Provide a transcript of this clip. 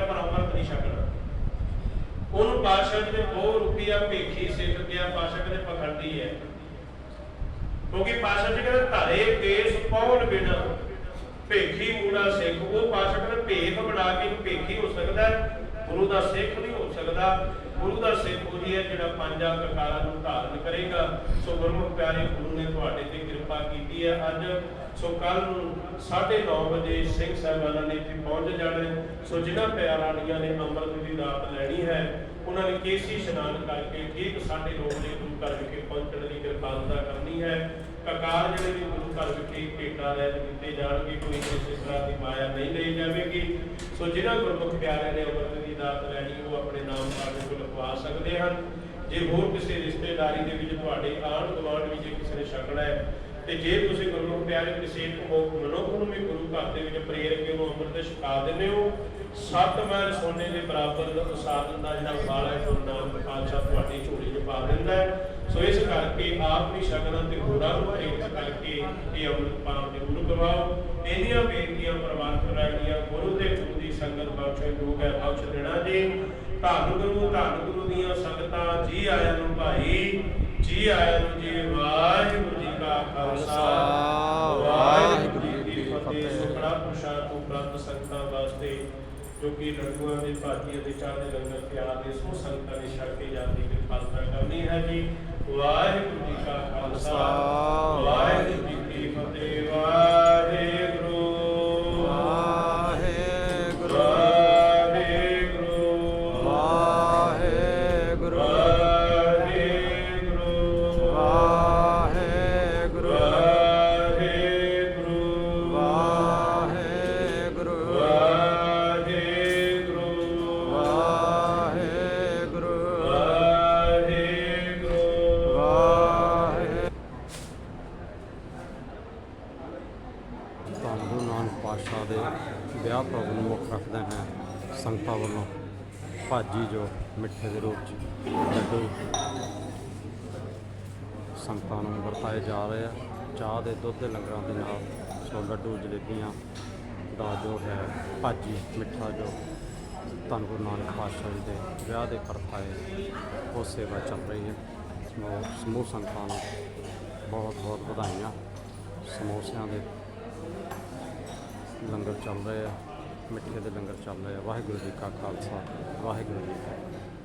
ਪਰ ਅੰਮ੍ਰਿਤ ਨਹੀਂ ਛਕਣਾ ਉਹਨੂੰ ਪਾਤਸ਼ਾਹ ਜੀ ਨੇ ਬਹੁ ਰੁਪਿਆ ਭੇਖੀ ਸਿੱਖ ਗਿਆ ਪਾਤਸ਼ਾਹ ਕਹਿੰਦੇ ਪਖੰਡੀ ਹੈ ਕਿਉਂਕਿ ਪਾਤਸ਼ਾਹ ਜੀ ਕਹਿੰਦੇ ਧਾਰੇ, ਕੇਸ ਪੌਣ ਬਿਨ ਭੇਖੀ ਮੂੜਾ ਸਿੱਖ। ਉਹ ਪਾਤਸ਼ਾਹ ਕਹਿੰਦੇ ਭੇਖ ਬਣਾ ਕੇ ਭੇਖੀ ਹੋ ਸਕਦਾ ਗੁਰੂ ਦਾ ਸਿੱਖ ਨਹੀਂ ਹੋ ਸਕਦਾ। ਗੁਰੂ ਦਾ ਸਿੱਖ ਉਹੀ ਹੈ ਜਿਹੜਾ ਪੰਜਾਂ ਕਕਾਰਾਂ ਨੂੰ ਧਾਰਨ ਕਰੇਗਾ। ਸੋ ਗੁਰਮੁਖ ਪਿਆਰੇ, ਗੁਰੂ ਨੇ ਤੁਹਾਡੇ ਤੇ ਕਿਰਪਾ ਕੀਤੀ ਹੈ ਅੱਜ। ਸੋ ਕੱਲ ਨੂੰ 9:30 ਵਜੇ ਸਿੰਘ ਸਾਹਿਬਾਨਾਂ ਨੇ ਇੱਥੇ ਪਹੁੰਚ ਜਾਣਾ ਸੋ ਜਿਨ੍ਹਾਂ ਪਿਆਰਾਣੀਆਂ ਨੇ ਅੰਮ੍ਰਿਤ ਦੀ ਰਾਤ ਲੈਣੀ ਹੈ, ਉਹਨਾਂ ਨੇ ਕੇਸੀ ਇਸ਼ਨਾਨ ਕਰਕੇ ਠੀਕ 9:30 ਵਜੇ ਗੁਰੂ ਘਰ ਵਿਖੇ ਪਹੁੰਚਣ ਦੀ ਕਿਰਪਾਲਤਾ ਕਰਨੀ ਹੈ। ਕਕਾਰ ਜਿਹੜੇ ਵੀ ਗੁਰੂ ਘਰ ਵਿਖੇ ਭੇਟਾਂ ਲੈ ਦਿੱਤੇ ਜਾਣਗੇ, ਕੋਈ ਕਿਸੇ ਤਰ੍ਹਾਂ ਦੀ ਮਾਇਆ ਨਹੀਂ ਲਈ ਜਾਵੇਗੀ। ਸੋ ਜਿਨ੍ਹਾਂ ਗੁਰਮੁਖ ਪਿਆਰਿਆਂ ਨੇ ਅੰਮ੍ਰਿਤ ਦੀ ਰਾਤ ਲੈਣੀ, ਉਹ ਆਪਣੇ ਨਾਮ ਸਾਡੇ ਕੋਲ ਲਖਵਾ ਸਕਦੇ ਹਨ। ਜੇ ਹੋਰ ਕਿਸੇ ਰਿਸ਼ਤੇਦਾਰੀ ਦੇ ਵਿੱਚ ਤੁਹਾਡੇ ਆਣ ਗੁਆਂਢ ਵਿੱਚ ਕਿਸੇ ਨੇ ਛਕਣਾ ਹੈ ਤੇ ਜੇ ਤੁਸੀਂ ਗੁਰੂ ਪਿਆਰੇ ਕਿਸੇ ਨੂੰ ਮਨੁੱਖ ਨੂੰ ਵੀ ਗੁਰੂ ਘਰ ਦੇ ਵਿੱਚ ਪ੍ਰੇਰ ਕੇ ਉਹਨੂੰ ਅੰਮ੍ਰਿਤ ਛਕਾ ਦਿੰਦੇ ਹੋ, ਸੱਤ ਮਹਿਲ ਸੋਨੇ ਦੇ ਬਰਾਬਰ ਦਾ ਉਸਾਦਨ ਦਾ ਜਿਹੜਾ ਵਾਲ ਹੈ ਉਹ ਨਾਮ ਖਾਲਸਾ ਤੁਹਾਡੀ ਝੋਲੀ 'ਚ ਪਾ ਦਿੰਦਾ ਹੈ। ਸੋ ਇਸ ਕਰਕੇ ਆਪ ਵੀ ਸ਼ਗਨਾਂ ਤੇ ਹੋਰਾਂ ਨੂੰ ਪ੍ਰੇਰਿਤ ਕਰਕੇ ਇਹ ਅੰਮ੍ਰਿਤ ਪਾਣ ਦੇ ਗੁਰੂ ਕਰਵਾਓ ਇਹਦੀਆਂ ਬੇਨਤੀਆਂ ਪ੍ਰਵਾਨ ਕਰਾਈਆਂ, ਗੁਰੂ ਦੇ ਗੁਰੂ ਦੀ ਸੰਗਤ ਬਖਸ਼ੇ ਲੋਕ ਹੈ ਬਖਸ਼ ਦੇਣਾ ਜੀ। ਧੰਨ ਗੁਰੂ ਧੰਨ ਗੁਰੂ ਦੀਆਂ ਸੰਗਤਾਂ, ਜੀ ਆਇਆਂ ਨੂੰ ਭਾਈ, ਜੀ ਆਇਆਂ ਨੂੰ ਜੀ ਵਾਹਿਗੁਰੂ ਖਾਲਸਾ ਵਾਹਿਗੁਰੂ ਜੀ ਕੀ ਫਤਿਹ। ਸੁਖੜਾ ਪ੍ਰਸ਼ਾਦ ਉਪਰੰਤ ਸੰਗਤਾਂ ਵਾਸਤੇ ਜੋ ਕਿ ਲੜੂਆਂ ਦੇ ਅਤੇ ਚਾਹ ਦੇ ਲੰਗਰ ਤਿਆਰ ਦੇ ਸੋ ਸੰਗਤਾਂ ਨੇ ਛਕ ਕੇ ਜਾਂਦੀ ਕਿਰਪਾਲਤਾ ਕਰਨੀ ਹੈ ਜੀ। ਵਾਹਿਗੁਰੂ ਜੀ ਕਾ ਖਾਲਸਾ। ਗੁਰੂ ਨਾਨਕ ਪਾਤਸ਼ਾਹ ਦੇ ਵਿਆਹ ਪ੍ਰੋਗਰਾਮ ਨੂੰ ਮੁੱਖ ਰੱਖਦੇ ਹੈ ਸੰਗਤਾਂ ਵੱਲੋਂ ਭਾਜੀ ਜੋ ਮਿੱਠੇ ਦੇ ਰੂਪ ਚ ਲੱਡੂ ਸੰਗਤਾਂ ਨੂੰ ਵਰਤਾਏ ਜਾ ਰਹੇ ਆ। ਚਾਹ ਦੇ ਦੁੱਧ ਦੇ ਲੰਗਰਾਂ ਦੇ ਨਾਲ ਸੋ ਲੱਡੂ ਜਲੇਬੀਆਂ ਦਾ ਜੋ ਹੈ ਭਾਜੀ ਮਿੱਠਾ ਜੋ ਧੰਨ ਗੁਰੂ ਨਾਨਕ ਪਾਤਸ਼ਾਹ ਜੀ ਦੇ ਵਿਆਹ ਦੇ ਕਰਤਾਏ ਉਹ ਸੇਵਾ ਚੱਲ ਰਹੀ ਹੈ। ਸਮੂਹ ਸੰਗਤਾਂ ਨੂੰ ਬਹੁਤ ਬਹੁਤ ਵਧਾਈਆਂ। ਸਮੋਸਿਆਂ ਦੇ ਲੰਗਰ ਚੱਲ ਰਹੇ ਆ, ਮਿੱਠੇ ਦੇ ਲੰਗਰ ਚੱਲ ਰਿਹਾ ਵਾਹਿਗੁਰੂ ਜੀ ਕਾ ਖਾਲਸਾ, ਵਾਹਿਗੁਰੂ ਜੀ ਕੀ ਫਤਿਹ।